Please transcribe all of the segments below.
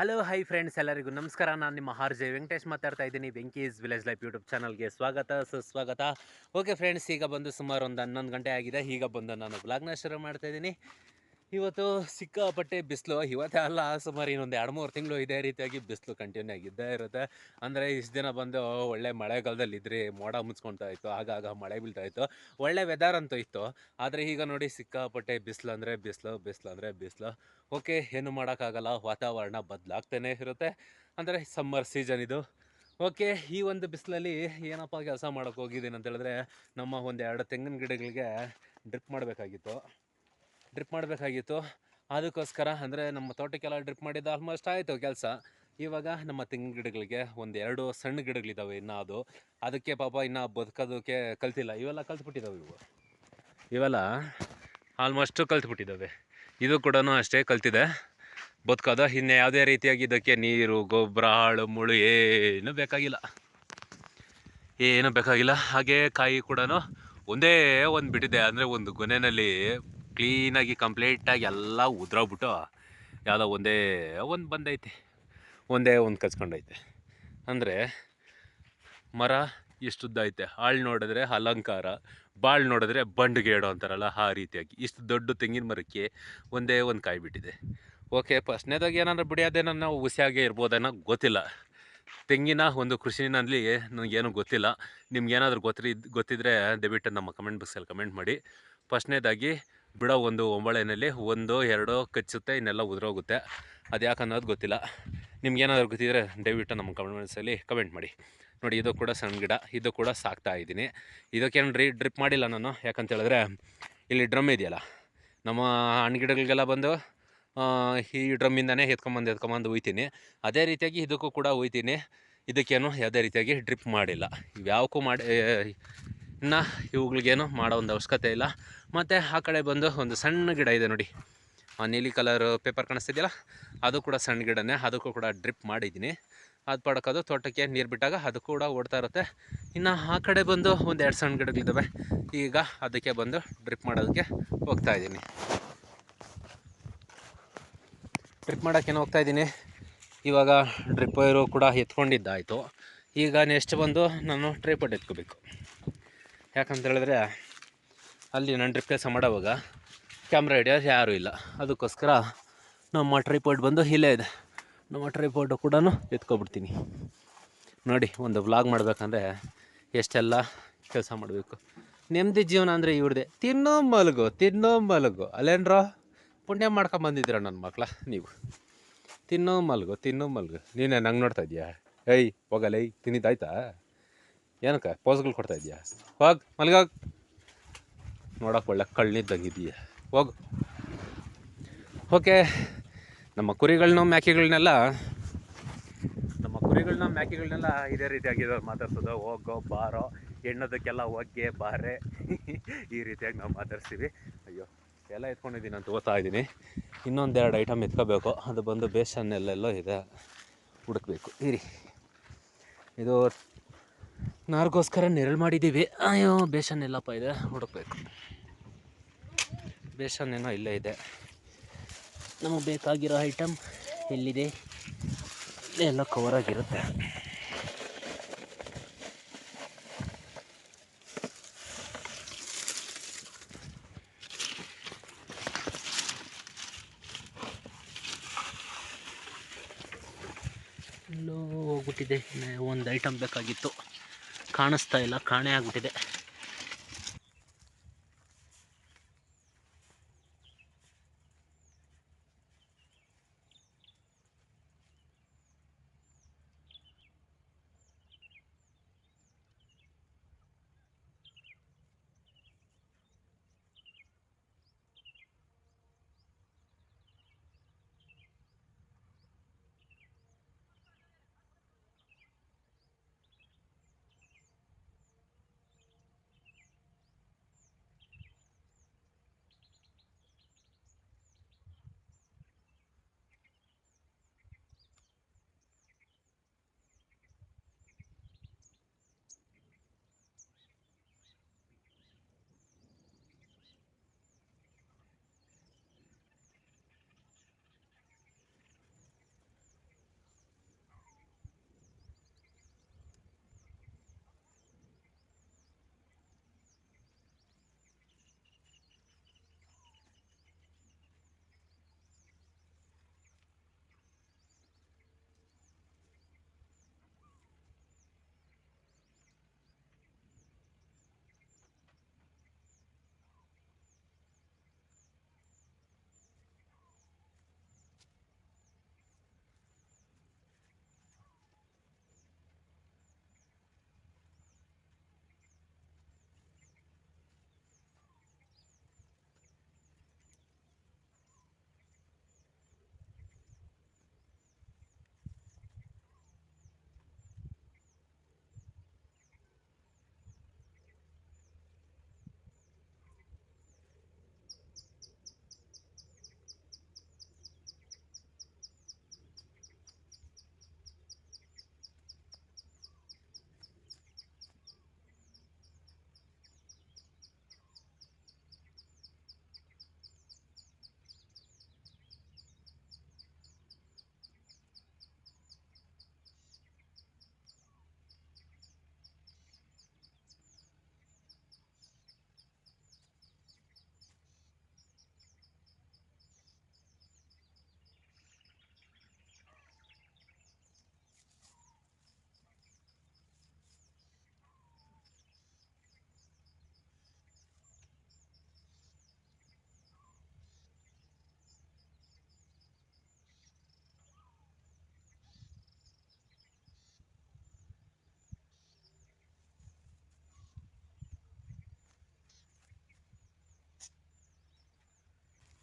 Hello hi friends ಎಲ್ಲರಿಗೂ ನಮಸ್ಕಾರ. ನಾನು ನಿಮ್ಮ ಆರ್ ಜೆ ವೆಂಕಟೇಶ್ ಮಾತಾಡ್ತಾ ಇದ್ದೀನಿ. ವೆಂಕೀಸ್ ವಿಲೇಜ್ ಲೈಫ್ ಯೂಟ್ಯೂಬ್ ಚಾನಲ್ಗೆ ಸ್ವಾಗತ, ಸುಸ್ವಾಗತ. ಓಕೆ ಫ್ರೆಂಡ್ಸ್ ಈಗ ಬಂದು ಸುಮಾರು ಒಂದು ಹನ್ನೊಂದು ಗಂಟೆ ಆಗಿದೆ. ಈಗ ಬಂದು ನಾನು ಬ್ಲಾಗ್ನ ಶುರು ಮಾಡ್ತಾ ಇದ್ದೀನಿ. ಇವತ್ತು ಸಿಕ್ಕಾಪಟ್ಟೆ ಬಿಸಿಲು. ಇವತ್ತೇ ಅಲ್ಲ, ಸುಮಾರು ಇನ್ನೊಂದು ಎರಡು, ಮೂರು ತಿಂಗಳು ಇದೇ ರೀತಿಯಾಗಿ ಬಿಸಿಲು ಕಂಟಿನ್ಯೂ ಆಗಿದ್ದೇ ಇರುತ್ತೆ. ಅಂದರೆ ಇಷ್ಟು ದಿನ ಬಂದು ಒಳ್ಳೆ ಮಳೆಗಾಲದಲ್ಲಿ ಇದ್ರಿ, ಮೋಡ ಮುಚ್ಕೊಳ್ತಾ ಇತ್ತು, ಆಗಾಗ ಮಳೆ ಬೀಳ್ತಾ ಇತ್ತು. ಒಳ್ಳೆ ವೆದರ್ ಅಂತೂ ಇತ್ತು. ಆದರೆ ಈಗ ನೋಡಿ ಸಿಕ್ಕಾಪಟ್ಟೆ ಬಿಸಿಲು ಅಂದರೆ ಬಿಸಿಲು ಬಿಸಿಲು ಅಂದರೆ ಬಿಸಿಲು. ಓಕೆ ಏನು ಮಾಡೋಕ್ಕಾಗಲ್ಲ, ವಾತಾವರಣ ಬದಲಾಗ್ತಾನೆ ಇರುತ್ತೆ. ಅಂದರೆ ಸಮ್ಮರ್ ಸೀಸನ್ ಇದು. ಓಕೆ ಈ ಒಂದು ಬಿಸಿಲಲ್ಲಿ ಏನಪ್ಪ ಕೆಲಸ ಮಾಡೋಕ್ಕೆ ಹೋಗಿದ್ದೀನಿ ಅಂತ ಹೇಳಿದ್ರೆ, ನಮ್ಮ ಒಂದು ಎರಡು ತೆಂಗಿನ ಗಿಡಗಳಿಗೆ ಡ್ರಿಪ್ ಮಾಡಬೇಕಾಗಿತ್ತು. ಡ್ರಿಪ್ ಮಾಡಬೇಕಾಗಿತ್ತು. ಅದಕ್ಕೋಸ್ಕರ ಅಂದರೆ ನಮ್ಮ ತೋಟಕ್ಕೆಲ್ಲ ಡ್ರಿಪ್ ಮಾಡಿದ್ದು ಆಲ್ಮೋಸ್ಟ್ ಆಯಿತು ಕೆಲಸ. ಇವಾಗ ನಮ್ಮ ತೆಂಗಿನ ಗಿಡಗಳಿಗೆ ಒಂದು ಎರಡು ಸಣ್ಣ ಗಿಡಗಳಿದ್ದಾವೆ ಇನ್ನು ಅದು. ಅದಕ್ಕೆ ಪಾಪ ಇನ್ನು ಬದುಕೋದಕ್ಕೆ ಕಲ್ತಿಲ್ಲ. ಇವೆಲ್ಲ ಕಲ್ತ್ಬಿಟ್ಟಿದ್ದಾವೆ ಇವು. ಇವೆಲ್ಲ ಆಲ್ಮೋಸ್ಟು ಕಲ್ತ್ಬಿಟ್ಟಿದ್ದಾವೆ ಇದು ಕೂಡ ಅಷ್ಟೇ ಕಲ್ತಿದೆ. ಬದುಕೋದು ಇನ್ನು ಯಾವುದೇ ರೀತಿಯಾಗಿ ಇದಕ್ಕೆ ನೀರು, ಗೊಬ್ಬರ, ಹಾಳು ಮುಳು ಏನೂ ಬೇಕಾಗಿಲ್ಲ. ಏನೂ ಬೇಕಾಗಿಲ್ಲ. ಹಾಗೆ ಕಾಯಿ ಕೂಡ ಒಂದೇ ಒಂದು ಬಿಟ್ಟಿದೆ. ಅಂದರೆ ಒಂದು ಗೊನೆಯಲ್ಲಿ ಕ್ಲೀನಾಗಿ ಕಂಪ್ಲೀಟಾಗಿ ಎಲ್ಲ ಉದ್ರೋಗ್ಬಿಟ್ಟು ಯಾವುದೋ ಒಂದೇ, ಒಂದು ಬಂದೈತೆ. ಒಂದೇ ಒಂದು ಕಚ್ಕೊಂಡೈತೆ. ಅಂದರೆ ಮರ ಇಷ್ಟುದ್ದೈತೆ. ಹಾಳು ನೋಡಿದ್ರೆ ಅಲಂಕಾರ, ಬಾಳು ನೋಡಿದ್ರೆ ಬಂಡುಗೇಡು ಅಂತಾರಲ್ಲ ಆ ರೀತಿಯಾಗಿ. ಇಷ್ಟು ದೊಡ್ಡ ತೆಂಗಿನ ಮರಕ್ಕೆ ಒಂದೇ ಒಂದು ಕಾಯಿ ಬಿಟ್ಟಿದೆ. ಓಕೆ, ಫಸ್ಟ್ನೇದಾಗಿ ಏನಾದ್ರು ಬಿಡಿಯೋದೇನೋ ನಾವು ಹುಸಿಯಾಗೇ ಇರ್ಬೋದೇನೋ ಗೊತ್ತಿಲ್ಲ. ತೆಂಗಿನ ಒಂದು ಕೃಷಿನಲ್ಲಿ ನನಗೇನು ಗೊತ್ತಿಲ್ಲ. ನಿಮ್ಗೇನಾದರೂ ಗೊತ್ತಿರಿ ಗೊತ್ತಿದ್ದರೆ ದಯವಿಟ್ಟು ನಮ್ಮ ಕಮೆಂಟ್ ಬಾಕ್ಸಲ್ಲಿ ಕಮೆಂಟ್ ಮಾಡಿ. ಫಸ್ಟ್ನೇದಾಗಿ ಬಿಡೋ ಒಂದು ಒಂಬಳೆನಲ್ಲಿ ಒಂದು ಎರಡು ಕಚ್ಚುತ್ತೆ, ಇನ್ನೆಲ್ಲ ಉದುರೋಗುತ್ತೆ. ಅದು ಯಾಕನ್ನೋದು ಗೊತ್ತಿಲ್ಲ. ನಿಮ್ಗೇನಾದ್ರು ಗೊತ್ತಿದ್ರೆ ದಯವಿಟ್ಟು ನಮ್ಮ ಕಮೆಂಟ್ಸಲ್ಲಿ ಕಮೆಂಟ್ ಮಾಡಿ. ನೋಡಿ, ಇದು ಕೂಡ ಸಣ್ಣ ಗಿಡ, ಇದು ಕೂಡ ಸಾಕ್ತಾ ಇದ್ದೀನಿ. ಇದಕ್ಕೇನು ಡ್ರಿ ಡ್ರಿಪ್ ಮಾಡಿಲ್ಲ ನಾನು. ಯಾಕಂತೇಳಿದ್ರೆ ಇಲ್ಲಿ ಡ್ರಮ್ ಇದೆಯಲ್ಲ, ನಮ್ಮ ಹಣ್ಣು ಬಂದು ಈ ಡ್ರಮ್ಮಿಂದನೇ ಎತ್ಕೊಂಬಂದು ಎತ್ಕೊಂಬಂದು ಒಯ್ತೀನಿ ಅದೇ ರೀತಿಯಾಗಿ ಇದಕ್ಕೂ ಕೂಡ ಒಯ್ತೀನಿ ಇದಕ್ಕೇನು ಯಾವುದೇ ರೀತಿಯಾಗಿ ಡ್ರಿಪ್ ಮಾಡಿಲ್ಲ. ಇವ್ಯಾವಕ್ಕೂ ಮಾಡಿ ಇನ್ನು ಇವುಗಳಿಗೇನು ಮಾಡೋ ಒಂದು ಅವಶ್ಯಕತೆ ಇಲ್ಲ. ಮತ್ತು ಆ ಕಡೆ ಬಂದು ಒಂದು ಸಣ್ಣ ಗಿಡ ಇದೆ ನೋಡಿ. ಆ ನೀಲಿ ಕಲರ್ ಪೇಪರ್ ಕಾಣಿಸ್ತಿದೆಯಲ್ಲ? ಅದು ಕೂಡ ಸಣ್ಣ ಗಿಡನೇ, ಅದಕ್ಕೂ ಕೂಡ ಡ್ರಿಪ್ ಮಾಡಿದ್ದೀನಿ. ಅದು ಪಡ್ಕೋದು ತೋಟಕ್ಕೆ ನೀರು ಬಿಟ್ಟಾಗ ಅದು ಕೂಡ ಓಡ್ತಾ ಇರುತ್ತೆ. ಇನ್ನು ಆ ಕಡೆ ಬಂದು ಒಂದು ಎರಡು ಸಣ್ಣ ಗಿಡಗಳಿದ್ದಾವೆ ಈಗ ಅದಕ್ಕೆ ಬಂದು ಡ್ರಿಪ್ ಮಾಡೋದಕ್ಕೆ ಹೋಗ್ತಾ ಇದ್ದೀನಿ. ಡ್ರಿಪ್ ಮಾಡೋಕ್ಕೇನು ಹೋಗ್ತಾ ಇದ್ದೀನಿ? ಇವಾಗ ಡ್ರಿಪ್ ವೈರು ಕೂಡ ಎತ್ಕೊಂಡಿದ್ದಾಯಿತು. ಈಗ ನೆಕ್ಸ್ಟ್ ಬಂದು ನಾನು ಟ್ರೈಪಡ್ ಎತ್ಕೋಬೇಕು. ಯಾಕಂತ ಹೇಳಿದ್ರೆ ಅಲ್ಲಿ ನಾನು ಟ್ರಿಪ್ ಕೆಲಸ ಮಾಡೋವಾಗ ಕ್ಯಾಮ್ರಾ ಹಿಡಿಯೋರು ಯಾರೂ ಇಲ್ಲ. ಅದಕ್ಕೋಸ್ಕರ ನಮ್ಮ ಟ್ರೈಪೋರ್ಟ್ ಬಂದು ಇಲ್ಲೇ ಇದೆ. ನಮ್ಮ ಟ್ರೈಪೋರ್ಟು ಕೂಡ ಎತ್ಕೊಬಿಡ್ತೀನಿ. ನೋಡಿ, ಒಂದು ವ್ಲಾಗ್ ಮಾಡಬೇಕಂದ್ರೆ ಎಷ್ಟೆಲ್ಲ ಕೆಲಸ ಮಾಡಬೇಕು. ನೆಮ್ಮದಿ ಜೀವನ ಅಂದರೆ ಇವ್ರದೇ. ತಿನ್ನೋ ಮಲಗು ತಿನ್ನೋ ಮಲಗು. ಅಲ್ಲೇನ್ರೋ? ಪುಣ್ಯ ಮಾಡ್ಕೊಂಬಂದಿದ್ದೀರ ನನ್ನ ಮಕ್ಕಳ ನೀವು. ತಿನ್ನೋ ಮಲ್ಗು ತಿನ್ನೋ ಮಲ್ಗು. ನೀನೇ ನಂಗೆ ನೋಡ್ತಾ ಇದೀಯಾ? ಏಯ್ ಹೋಗಲ್ಲ ಏಯ್ ತಿನ್ನಿದ್ದಾಯ್ತಾ ಏನಕ್ಕೆ ಪೋಸ್ಗಳು ಕೊಡ್ತಾ ಇದೀಯಾ? ಹೋಗ್ ಮಲ್ಗೋಗ್ ನೋಡೋಕೆ ಒಳ್ಳೆ ಕಳ್ಳಿದ್ದಂಗಿದೀಯ ಹೋಗು. ಓಕೆ, ನಮ್ಮ ಕುರಿಗಳನ್ನ, ಮ್ಯಾಕೆಗಳನ್ನೆಲ್ಲ, ನಮ್ಮ ಕುರಿಗಳನ್ನ, ಮ್ಯಾಕೆಗಳನ್ನೆಲ್ಲ ಇದೇ ರೀತಿಯಾಗಿ ಮಾತಾಡ್ಸೋದು. ಹೋಗೋ, ಬಾರೋ ಎಣ್ಣೋದಕ್ಕೆಲ್ಲ ಹೋಗ್ಗೆ ಬಾರೆ. ಈ ರೀತಿಯಾಗಿ ನಾವು ಮಾತಾಡ್ಸ್ತೀವಿ. ಅಯ್ಯೋ ಎಲ್ಲ ಎತ್ಕೊಂಡಿದ್ದೀನಿ ಅಂತ ಓದ್ತಾ ಇದ್ದೀನಿ. ಇನ್ನೊಂದೆರಡು ಐಟಮ್ ಎತ್ಕೋಬೇಕು. ಅದು ಬಂದು ಬೇಸನ್ನೆಲ್ಲೆಲ್ಲೋ ಇದೆ. ಹುಡುಕ್ಬೇಕು. ಇರಿ. ಇದು ನಾರ್ಗೋಸ್ಕರ ನೆರಳು ಮಾಡಿದ್ದೀವಿ ಅಯ್ಯೋ ಬೇಷನ್ ಎಲ್ಲಪ್ಪ ಇದೆ. ಹುಡುಕ್ಬೇಕು. ಬೇಷನ್ ಏನೋ ಇಲ್ಲೇ ಇದೆ. ನಮಗೆ ಬೇಕಾಗಿರೋ ಐಟಮ್ ಎಲ್ಲಿದೆ? ಎಲ್ಲ ಕವರ್ ಆಗಿರುತ್ತೆ. ಹೋಗ್ಬಿಟ್ಟಿದೆ. ಒಂದು ಐಟಮ್ ಬೇಕಾಗಿತ್ತು. ಕಾಣಿಸ್ತಾ ಇಲ್ಲ ಕಾಣೆ ಆಗ್ಬಿಟ್ಟಿದೆ.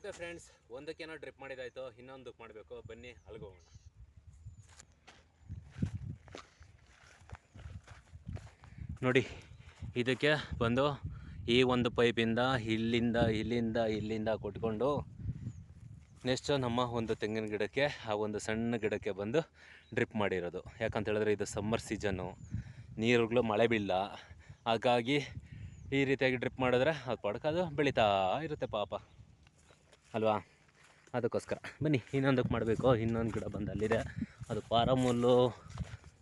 ಓಕೆ ಫ್ರೆಂಡ್ಸ್ ಒಂದಕ್ಕೇನೋ ಡ್ರಿಪ್ ಮಾಡಿದಾಯ್ತು, ಇನ್ನೊಂದಕ್ಕೆ ಮಾಡಬೇಕು. ಬನ್ನಿ ಅಲ್ಗೋಗೋಣ ನೋಡಿ, ಇದಕ್ಕೆ ಬಂದು ಈ ಒಂದು ಪೈಪಿಂದ ಇಲ್ಲಿಂದ ಇಲ್ಲಿಂದ ಇಲ್ಲಿಂದ ಕೊಟ್ಕೊಂಡು ನೆಕ್ಸ್ಟ್ ನಮ್ಮ ಒಂದು ತೆಂಗಿನ ಗಿಡಕ್ಕೆ, ಆ ಒಂದು ಸಣ್ಣ ಗಿಡಕ್ಕೆ ಬಂದು ಡ್ರಿಪ್ ಮಾಡಿರೋದು. ಯಾಕಂತ ಹೇಳಿದ್ರೆ ಇದು ಸಮ್ಮರ್ ಸೀಸನ್ನು ನೀರುಗಳು ಮಳೆ ಬೀಳ ಹಾಗಾಗಿ ಈ ರೀತಿಯಾಗಿ ಡ್ರಿಪ್ ಮಾಡಿದ್ರೆ ಅದು ಪಡ್ಕೋದು ಬೆಳೀತಾ ಇರುತ್ತೆ ಪಾಪ. ಅಲ್ವಾ? ಅದಕ್ಕೋಸ್ಕರ. ಬನ್ನಿ, ಇನ್ನೊಂದಕ್ಕೆ ಮಾಡಬೇಕು. ಇನ್ನೊಂದು ಗಿಡ ಬಂದು ಅಲ್ಲಿದೆ. ಅದು ಪಾರಮುಲ್ಲು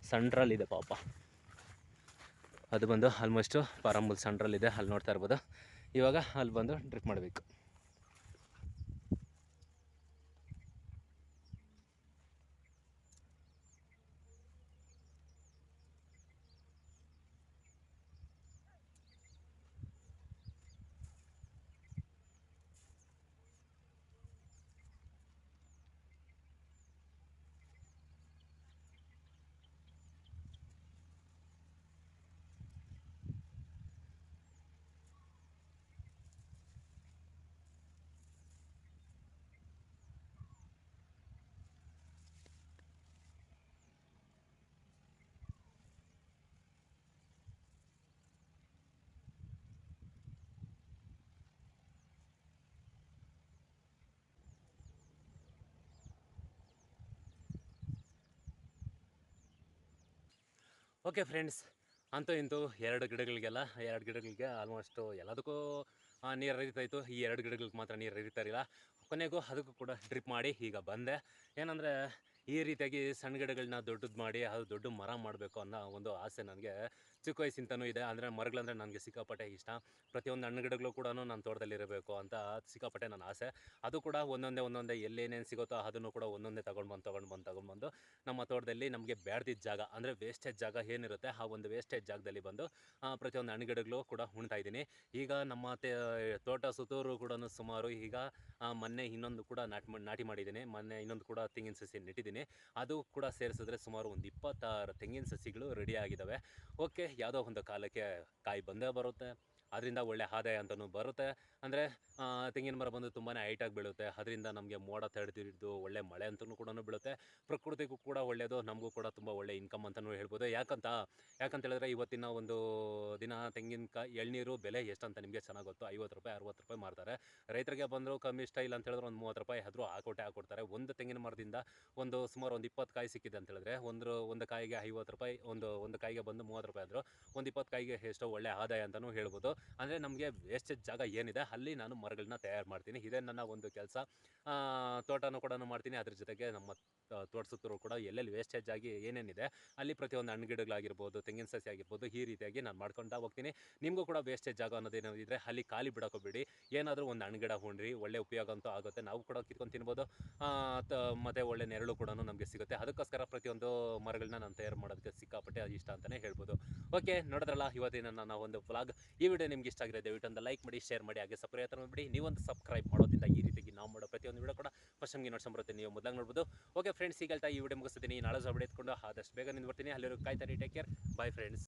ಸಣ್ಣ್ರಲ್ಲಿದೆ ಪಾಪ. ಅದು ಬಂದು ಆಲ್ಮೋಸ್ಟು ಪಾರಮುಲ್ ಸಂಡ್ರಲ್ಲಿದೆ ಅಲ್ಲಿ ನೋಡ್ತಾ ಇರ್ಬೋದು. ಇವಾಗ ಅಲ್ಲಿ ಬಂದು ಡ್ರಿಪ್ ಮಾಡಬೇಕು. ಓಕೆ ಫ್ರೆಂಡ್ಸ್, ಅಂತೂ ಇಂತೂ ಎರಡು ಗಿಡಗಳಿಗೆಲ್ಲ, ಎರಡು ಗಿಡಗಳಿಗೆ ಆಲ್ಮೋಸ್ಟು ಎಲ್ಲದಕ್ಕೂ ನೀರು ಹರಿತಾಯಿತ್ತು ಈ ಎರಡು ಗಿಡಗಳಿಗೆ ಮಾತ್ರ ನೀರು ಹರಿತಾ ಇರಲಿಲ್ಲ. ಕೊನೆಗೂ ಅದಕ್ಕೂ ಕೂಡ ಡ್ರಿಪ್ ಮಾಡಿ ಈಗ ಬಂದೆ. ಏನಂದರೆ, ಈ ರೀತಿಯಾಗಿ ಸಣ್ಣ ಗಿಡಗಳನ್ನ ದೊಡ್ಡದು ಮಾಡಿ, ಅದು ದೊಡ್ಡ ಮರ ಮಾಡಬೇಕು ಅನ್ನೋ ಒಂದು ಆಸೆ ನನಗೆ ಚಿಕ್ಕ ವಯಸ್ಸಿಂತನೂ ಇದೆ. ಅಂದರೆ ಮರಗಳಂದರೆ ನನಗೆ ಸಿಕ್ಕಾಪಟ್ಟೆ ಇಷ್ಟ. ಪ್ರತಿಯೊಂದು ಹಣ್ಣು ಗಿಡಗಳು ಕೂಡ ನಾನು ತೋಟದಲ್ಲಿರಬೇಕು ಅಂತ ಸಿಕ್ಕಾಪಟ್ಟೆ ನನ್ನ ಆಸೆ. ಅದು ಕೂಡ ಒಂದೊಂದೇ ಒಂದೊಂದೇ ಎಲ್ಲೇನೇನು ಸಿಗುತ್ತೋ ಅದನ್ನು ಕೂಡ ಒಂದೊಂದೇ ತೊಗೊಂಡು ಬಂದು ತೊಗೊಂಡು ಬಂದು ತೊಗೊಂಡು ಬಂದು ನಮ್ಮ ತೋಟದಲ್ಲಿ ನಮಗೆ ಬೇಡ್ದಿದ್ದ ಜಾಗ, ಅಂದರೆ ವೇಸ್ಟೇಜ್ ಜಾಗ ಏನಿರುತ್ತೆ, ಆ ಒಂದು ವೇಸ್ಟೇಜ್ ಜಾಗದಲ್ಲಿ ಬಂದು ಪ್ರತಿಯೊಂದು ಹಣ್ಣು ಗಿಡಗಳು ಕೂಡ ಉಣ್ತಾ ಇದ್ದೀನಿ. ಈಗ ನಮ್ಮ ತೋಟ ಸುತ್ತೂರು ಕೂಡ ಸುಮಾರು ಈಗ ಮೊನ್ನೆ ಇನ್ನೊಂದು ಕೂಡ ನಾಟಿ ನಾಟಿ ಮಾಡಿದ್ದೀನಿ. ಮೊನ್ನೆ ಇನ್ನೊಂದು ಕೂಡ ತೆಂಗಿನ ಸಸಿ ನೆಟ್ಟಿದ್ದೀನಿ. ಅದು ಕೂಡ ಸೇರಿಸಿದ್ರೆ ಸುಮಾರು ಒಂದು ಇಪ್ಪತ್ತಾರು ತೆಂಗಿನ ಸಸಿಗಳು ರೆಡಿ ಆಗಿದ್ದಾವೆ ಓಕೆ ಯಾವುದೋ ಒಂದು ಕಾಲಕ್ಕೆ ಕಾಯಿ ಬಂದೇ ಬರುತ್ತೆ. ಅದರಿಂದ ಒಳ್ಳೆ ಆದಾಯ ಅಂತಲೂ ಬರುತ್ತೆ. ಅಂದರೆ ತೆಂಗಿನ ಮರ ಬಂದು ತುಂಬಾ ಹೈಟಾಗಿ ಬೀಳುತ್ತೆ. ಅದರಿಂದ ನಮಗೆ ಮೋಡ ತಡೆದಿದ್ದು ಒಳ್ಳೆ ಮಳೆ ಅಂತಲೂ ಕೂಡ ಬೀಳುತ್ತೆ. ಪ್ರಕೃತಿಗೂ ಕೂಡ ಒಳ್ಳೆಯದು ನಮಗೂ ಕೂಡ ತುಂಬ ಒಳ್ಳೆ ಇನ್ಕಮ್ ಅಂತಲೂ ಹೇಳ್ಬೋದು. ಯಾಕಂತ ಯಾಕಂತ ಹೇಳಿದ್ರೆ ಇವತ್ತಿನ ಒಂದು ದಿನ ತೆಂಗಿನಕಾಯಿ, ಎಳ್ನೀರು ಬೆಲೆ ಎಷ್ಟಂತ ನಿಮಗೆ ಚೆನ್ನಾಗಿ ಗೊತ್ತು. ಐವತ್ತು ರೂಪಾಯಿ, ಅರವತ್ತು ರೂಪಾಯಿ ಮಾರ್ತಾರೆ. ರೈತರಿಗೆ ಬಂದರೂ ಕಮ್ಮಿ ಇಷ್ಟ ಇಲ್ಲ ಅಂತ ಹೇಳಿದ್ರೆ ಒಂದು ಮೂವತ್ತು ರೂಪಾಯಿ ಆದರೂ ಹಾಕೊಟ್ಟೆ ಹಾಕೊಡ್ತಾರೆ. ಒಂದು ತೆಂಗಿನ ಮರದಿಂದ ಒಂದು ಸುಮಾರು ಒಂದು ಇಪ್ಪತ್ತು ಕಾಯಿ ಸಿಕ್ಕಿದೆ ಅಂತ ಹೇಳಿದ್ರೆ, ಒಂದು ಒಂದು ಕಾಯಿಗೆ ಐವತ್ತು ರೂಪಾಯಿ, ಒಂದು ಒಂದು ಕಾಯಿಗೆ ಬಂದು ಮೂವತ್ತು ರೂಪಾಯಿ ಆದರೂ ಒಂದು ಇಪ್ಪತ್ತು ಕಾಯಿಗೆ ಎಷ್ಟೋ ಒಳ್ಳೆ ಆದಾಯ ಅಂತಲೂ ಹೇಳ್ಬೋದು. ಅಂದರೆ ನಮಗೆ ವೇಸ್ಟೇಜ್ ಜಾಗ ಏನಿದೆ, ಅಲ್ಲಿ ನಾನು ಮರಗಳನ್ನ ತಯಾರು ಮಾಡ್ತೀನಿ. ಇದೇ ನನ್ನ ಒಂದು ಕೆಲಸ. ತೋಟನೂ ಕೂಡ ಮಾಡ್ತೀನಿ. ಅದ್ರ ಜೊತೆಗೆ ನಮ್ಮ ತ- ತೋಟ ಸುತ್ತಲೂ ಕೂಡ ಎಲ್ಲೆಲ್ಲಿ ವೇಸ್ಟೇಜ್ ಆಗಿ ಏನೇನಿದೆ, ಅಲ್ಲಿ ಪ್ರತಿಯೊಂದು ಹಣ್ಣು ಗಿಡಗಳಾಗಿರ್ಬೋದು ತೆಂಗಿನ ಸಸಿ ಆಗಿರ್ಬೋದು, ಈ ರೀತಿಯಾಗಿ ನಾನು ಮಾಡ್ಕೊತಾ ಹೋಗ್ತೀನಿ. ನಿಮಗೂ ಕೂಡ ವೇಸ್ಟೇಜ್ ಜಾಗ ಅನ್ನೋದೇನೋ ಇದ್ದರೆ ಅಲ್ಲಿ ಖಾಲಿ ಬಿಡೋಕೋಬೇಡಿ. ಏನಾದರೂ ಒಂದು ಹಣ್ಣು ಗಿಡ ಹುಣ್ರಿ, ಒಳ್ಳೆ ಉಪಯೋಗ ಅಂತೂ ಆಗುತ್ತೆ. ನಾವು ಕೂಡ ಕಿತ್ಕೊಂಡು ತಿನ್ಬೋದು. ಮತ್ತೆ ಒಳ್ಳೆ ನೆರಳು ಕೂಡ ನಮಗೆ ಸಿಗುತ್ತೆ. ಅದಕ್ಕೋಸ್ಕರ ಪ್ರತಿಯೊಂದು ಮರಗಳನ್ನ ನಾನು ತಯಾರು ಮಾಡೋದಕ್ಕೆ ಸಿಕ್ಕಾಪಟ್ಟೆ ಇಷ್ಟ ಅಂತಲೇ ಹೇಳ್ಬೋದು. ಓಕೆ ನೋಡಿದ್ರಲ್ಲ, ಇವತ್ತಿನ ನನ್ನ ಒಂದು ವ್ಲಾಗ್ ಈ ವಿಡಿಯೋ ನಿಮ್ಗೆ ಇಷ್ಟ ಆಗಿದೆ ದಯವಿಟ್ಟು ಒಂದು ಲೈಕ್ ಮಾಡಿ ಶೇರ್ ಮಾಡಿ, ಹಾಗೆ ಸಬ್ಸ್ಕ್ರೈಬ್ ಮಾಡಿಬಿಡಿ ನೀವೊಂದು ಸಬ್ಸ್ಕ್ರೈಬ್ ಮಾಡೋದ್ರಿಂದ ಈ ರೀತಿಯಾಗಿ ನಾವು ಮಾಡೋ ಪ್ರತಿಯೊಂದು ವಿಡಿಯೋ ಕೂಡ ಫಸ್ಟ್ ನಮಗೆ ನೋಡ್ಸಂಬರುತ್ತೆ ನೀವು ಮೊದಲಾಗಿ ನೋಡ್ಬೋದು. ಓಕೆ ಫ್ರೆಂಡ್ಸ್ ಈಗ ಈ ವಿಡಿಯೋ ಮುಗಿಸ್ತೀನಿ ನಾಳೆ ಬಿಡಿ ಎತ್ಕೊಂಡು ಆದಷ್ಟು ಬೇಗ ನಿಂದು ಬರ್ತೀನಿ ಅಲ್ಲಿರೋ ಕಾಯ್ತಾರೆ ಟೇಕ್ ಕೇರ್ ಬೈ ಫ್ರೆಂಡ್ಸ್